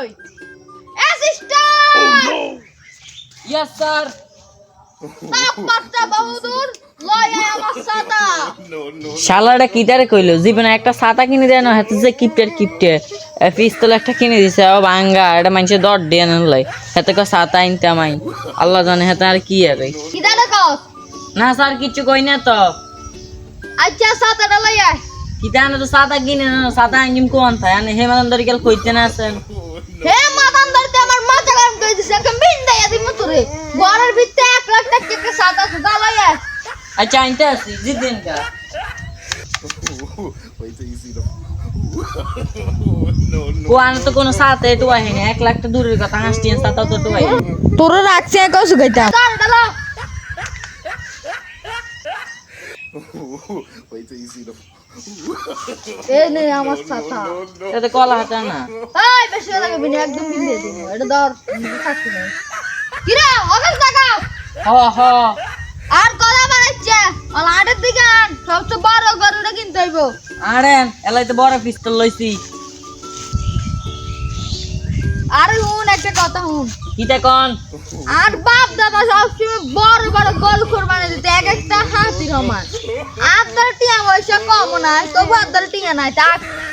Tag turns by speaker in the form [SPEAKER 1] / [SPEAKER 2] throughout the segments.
[SPEAKER 1] right. Assistant! Yes, sir.
[SPEAKER 2] শালাটা কিটারে কইলো? জীবনে একটা ছাতা কিনে দেয় না হাতে যে কিপটের কিপটে। পিস্তল একটা কিনে দিছে ও ভাঙ্গা এটা মানুষে দর দিয়ে নাই হাতে কো ছাতা আইনতে মাই আল্লাহ জানে হাতে আর কি আর। না স্যার কিছু কই না তো।
[SPEAKER 1] আচ্ছা ছাতাটা লই আয়।
[SPEAKER 2] কিটা না তো ছাতা কিনে ছাতা আইনিম কোন থায় আনে মাদন দরিকাল কইতে না আছেন।
[SPEAKER 1] হে মাদান আমার মাথা গরম করে দিছে একটা মিন্ডা ইয়াদি মতরে ঘরের ভিতরে এক লাখ টাকা একটা সাদা সুদা লয়
[SPEAKER 2] আচ্ছা আনতে আসি জিদিন কা তো কোনো ছাতা একটু আহেনি এক লাখ তো দূরের কথা তো একটু আহেনি
[SPEAKER 1] তোর রাখছে কসু গাইতা
[SPEAKER 3] Wait till you see the.
[SPEAKER 1] এই নে আমার সাথা
[SPEAKER 2] এতে কলা হাতে না।
[SPEAKER 1] এই বেশি কথা না একদম বিন্দে দিন এটা ধর থাকছি না কি রে অগস টাকা
[SPEAKER 2] হ হ।
[SPEAKER 1] আর কলা বানাচ্ছে? আর আটের দিকে আন। সবচেয়ে বড় গরুটা কিনতে হইব।
[SPEAKER 2] আরেন এলাই তো বড় পিস্তল লইছি।
[SPEAKER 1] আরে হুন একটা কথা হুন।
[SPEAKER 2] কিতা কন?
[SPEAKER 1] আর বাপ দাদা সবসময় বড় বড় গরু কোরবানি দিতে। এক একটা হাতি সমান। আপনার টিয়া পয়সা কম নাই তবু আপনার টিয়া নাই। তা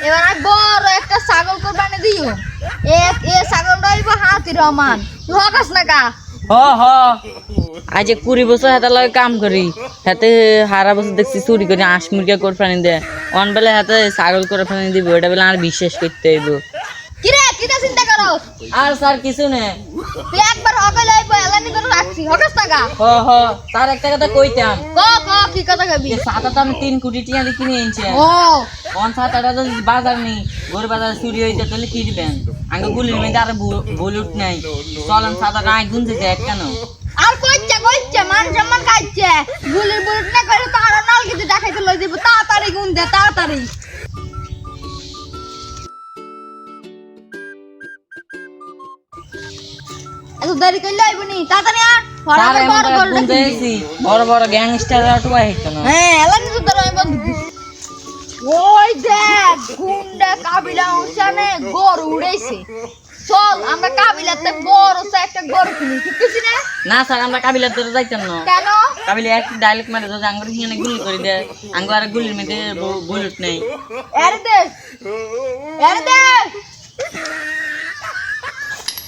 [SPEAKER 1] এবার আমি বড় একটা ছাগল কোরবানি দিও এক এ ছাগলটা হইব হাতি রহমান। হকাস না কা?
[SPEAKER 2] হ হ। আজ কুড়ি বছর হাতে লগে কাম করি হাতে হারা বছর দেখছি চুরি করে আঁশ মুরগা করে ফেলে দেয়। অন বেলা হাতে ছাগল করে ফেলে দিব এটা বেলা আর বিশ্বাস করতে হইব।
[SPEAKER 1] কিরে করো
[SPEAKER 2] আর স্যার কিছু নেই।
[SPEAKER 1] তুই একবার করে রাখছি হকাস
[SPEAKER 2] হ হ তার একটা কথা কইতাম
[SPEAKER 1] ক ক কি কথা কবি?
[SPEAKER 2] ছাতা তো আমি তিন কোটি টিয়া দিয়ে কিনে এনেছি।
[SPEAKER 1] ও।
[SPEAKER 2] অন ছাতাটা তো বাজার নেই গরু বাজার চুরি হইতে তাহলে কি দিবেন? আগে গুলির মধ্যে আর বলুট নাই। চলেন আই গুনতে যায় কেন?
[SPEAKER 1] আর কইছে কইছে মান সম্মান খাইছে গুলির বুলেট না করে তো আরও নাল কিছু দেখাইতে লই দিব তাড়াতাড়ি গুন দে তাড়াতাড়ি। এত দেরি করলে আইব নি। তাড়াতাড়ি আর ফটাফট
[SPEAKER 2] এমন
[SPEAKER 1] বড় কিনবি।
[SPEAKER 2] এসেছি বড় বড় গ্যাংস্টার টুয়া হইতো না।
[SPEAKER 1] হ্যাঁ তোর আমি বন্ধু। ওই দেখ গুন্ডা কাবিলা অনুষ্ঠানে গরু উড়াইছে। চল আমরা কাবিলাতে বড় সে একটা গরু কিনি ঠিক আছে না?
[SPEAKER 2] না স্যার আমরা কাবিলার ধরে যাইতাম না।
[SPEAKER 1] কেন?
[SPEAKER 2] কাবিলে এক ডাইলেক্ট মারে যদি আঙ্গুর হিয়ানে গুলি করে দেয়। আঙ্গুর আর গুলির মধ্যে বুলেট নেই।
[SPEAKER 1] এরে দে। এরে দে।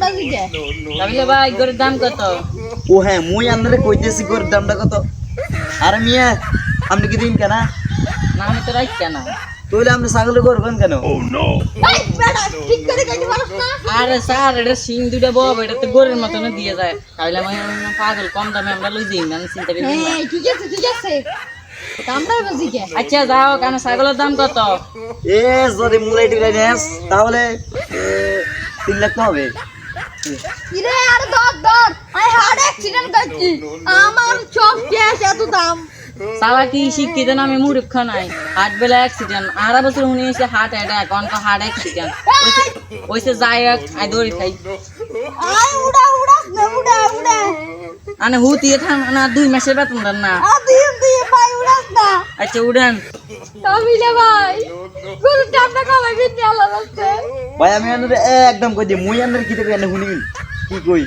[SPEAKER 1] কাবিলে
[SPEAKER 2] ভাই গরুর দাম কত
[SPEAKER 4] ও হ্যাঁ মুই আপনারে কইতেছি গরুর দামটা কত আর মিয়া আপনি কি দিন কেনা
[SPEAKER 2] না আমি তো রাইট কেন
[SPEAKER 4] তাহলে আপনি ছাগল করবেন কেন
[SPEAKER 1] এই বেটা ঠিক করে কাটি পারছ না
[SPEAKER 2] আরে স্যার এটা সিং দুটা বব এটা তো গরুর মতন দিয়ে যায় কাবিলে আমি পাগল কম দামে আমরা লই দিই আমি চিন্তা করি
[SPEAKER 1] হ্যাঁ ঠিক আছে ঠিক আছে
[SPEAKER 2] আচ্ছা যাও কেন ছাগলের দাম কত
[SPEAKER 4] এ যদি মুলাই টিলাই নেস তাহলে তিন লাখ তো হবে
[SPEAKER 1] কিরে আরে ধর ধর। আই হার্ট অ্যাক্সিডেন্ট করছি। আমার সব এত দাম।
[SPEAKER 2] সালা কি শিক্ষিত না আমি মূর্খ নাই। হার্ট বেলা অ্যাক্সিডেন্ট আড়া বছর শুনে এসে হার্ট অ্যাটাক অনকা হার্ট অ্যাক্সিডেন্ট ওইসে যাই আই দৌড়ি খাই।
[SPEAKER 1] আই উড়া উড়া উড়া উড়া।
[SPEAKER 2] আনে হুতিয়ে থাম না দুই মাসের বেতন দেন না।
[SPEAKER 1] আ দিয়ে দিয়ে ভাই উড়াস না।
[SPEAKER 2] আচ্ছা উড়ান।
[SPEAKER 1] কামিলে ভাই।
[SPEAKER 4] ভাই আমি একদম কই দিই মুই আপনারে কি দেখে শুনি। কি কই?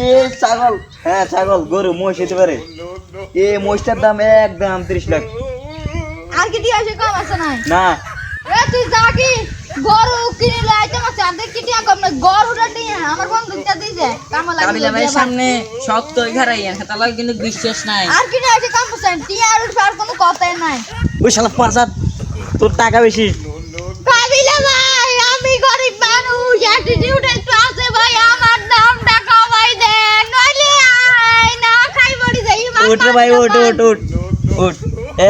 [SPEAKER 4] এ ছাগল। হ্যাঁ ছাগল গরু মহিষ হতে পারে। এ মহিষটার দাম একদম ত্রিশ লাখ।
[SPEAKER 1] আর কি দিয়ে কম আছে নাই?
[SPEAKER 4] না।
[SPEAKER 1] এ তুই যা কি গরু কিনে লাইতে আদে কি টিয়া কম না গরুটা দিয়ে আমার বন্ধুটা দিছে। কামা
[SPEAKER 2] কাবিলা ভাই সামনে শক্ত ঘাড়াইয়েন তাহলে কিন্তু বিশ্বাস নাই।
[SPEAKER 1] আর কি আছে কাম পাচ্ছেন টিয়া উঠবে আর কোনো কথাই নাই।
[SPEAKER 4] ওই শালা পাঁচাত তোর টাকা বেশি।
[SPEAKER 1] কাবিলা ভাই আমি গরিব মানুষ অ্যাটিটিউড একটু আছে ভাই আমার দামটা কমাই দেন নইলে আই না খাই মরি যাই
[SPEAKER 4] উঠ রে ভাই উঠ উঠ উঠ উঠ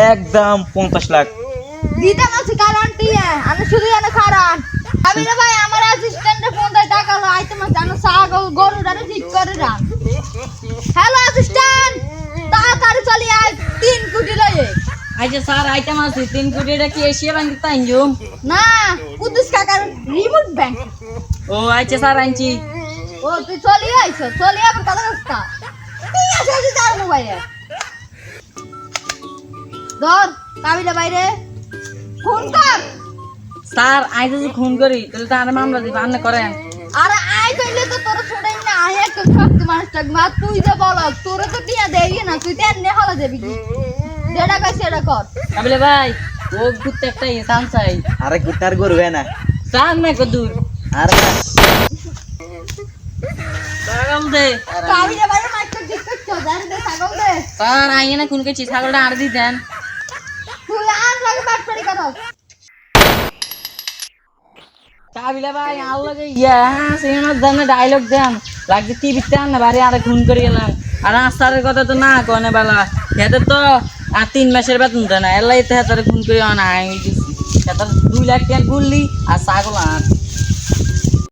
[SPEAKER 4] একদম পঞ্চাশ লাখ।
[SPEAKER 1] দিতে মাছ কারণ টিয়া আমি শুধু জানো খারান কাবিলা ভাই আমার অ্যাসিস্ট্যান্টে ফোন দেয় টাকা লো আইতে জানো গরুটারে ঠিক করে রাখ। হ্যালো অ্যাসিস্ট্যান্ট তাড়াতাড়ি চলি আয় তিন কোটি লয়ে
[SPEAKER 2] আচ্ছা স্যার আইটেম আছে তিন কোটি এটা কি এশিয়া ব্যাংক তাই
[SPEAKER 1] না কুদ্দুস কাকার রিমোট ব্যাংক
[SPEAKER 2] ও আচ্ছা স্যার আনছি।
[SPEAKER 1] ও তুই চলি আইছো চলি আবার কথা ঠিক আছে আছে তার মোবাইলে। ধর কাবিলা বাইরে। ফোন কর।
[SPEAKER 2] স্যার আই যদি খুন করি তাহলে তো আর মামলা দিব আপনি করেন।
[SPEAKER 1] আরে আই কইলে তো তোর ছোটাই না মা তুই যে বল তোরে তো টিয়া দেই না তুই তো এনে হলা দেবি কি? যেটা কই সেটা কর।
[SPEAKER 2] কাবিলে ভাই ও ঘুরতে একটা ইনসান চাই।
[SPEAKER 4] আরে না।
[SPEAKER 2] না কত দূর?
[SPEAKER 4] আর
[SPEAKER 2] স্যার আইয়ে না করছি ছাগলটা আর দি দেন।
[SPEAKER 1] তুই আর লাগে
[SPEAKER 2] কাবিলে ভাই ডায়লগ দেন। লাগছে টিভিতে আন না বাড়ি আর খুন করে গেলাম। আর রাস্তার কথা তো না কনে বেলা। হেতে তো আর তিন মাসের বেতন দেয় না। এলাই তো হেতারে খুন করে আনা দুই লাখ টাকা গুললি আর ছাগল আন।